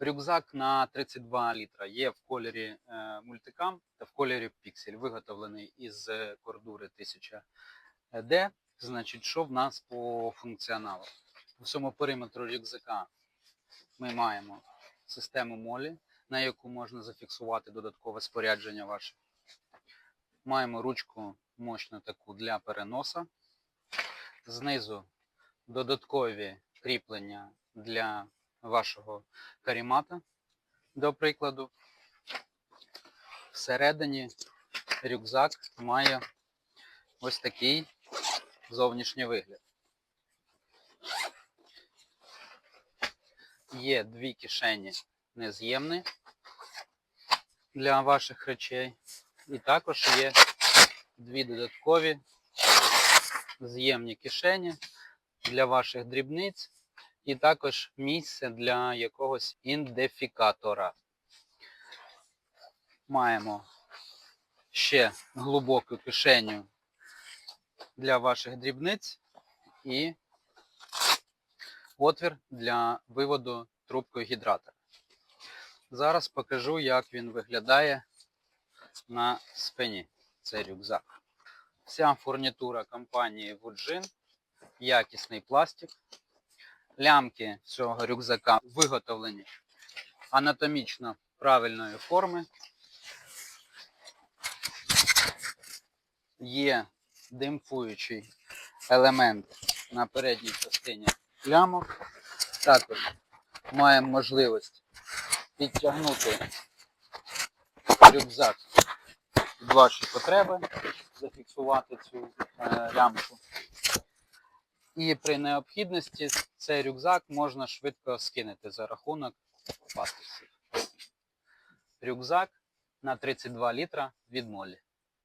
Рюкзак на 32 літра є в кольорі е, мультикам та в кольорі піксель, виготовлений із е, кордури 1000 D. Значить, що в нас по функціоналу? У всьому периметру рюкзака ми маємо систему молі, на яку можна зафіксувати додаткове спорядження ваше. Маємо ручку мощну таку для переноса. Знизу додаткові кріплення для вашого карімата, до прикладу. Всередині рюкзак має ось такий зовнішній вигляд. Є дві кишені нез'ємні для ваших речей. І також є дві додаткові з'ємні кишені для ваших дрібниць і також місце для якогось ідентифікатора. Маємо ще глибоку кишеню для ваших дрібниць і отвір для виводу трубкою гідратора. Зараз покажу, як він виглядає на спині. Цей рюкзак. Вся фурнітура компанії Woodjin, якісний пластик. Лямки цього рюкзака виготовлені анатомічно правильної форми. Є димфуючий елемент на передній частині лямок. Також маємо можливість підтягнути рюкзак під ваші потреби, зафіксувати цю е, лямку. І при необхідності цей рюкзак можна швидко скинути за рахунок пастусів. Рюкзак на 32 літра від молі.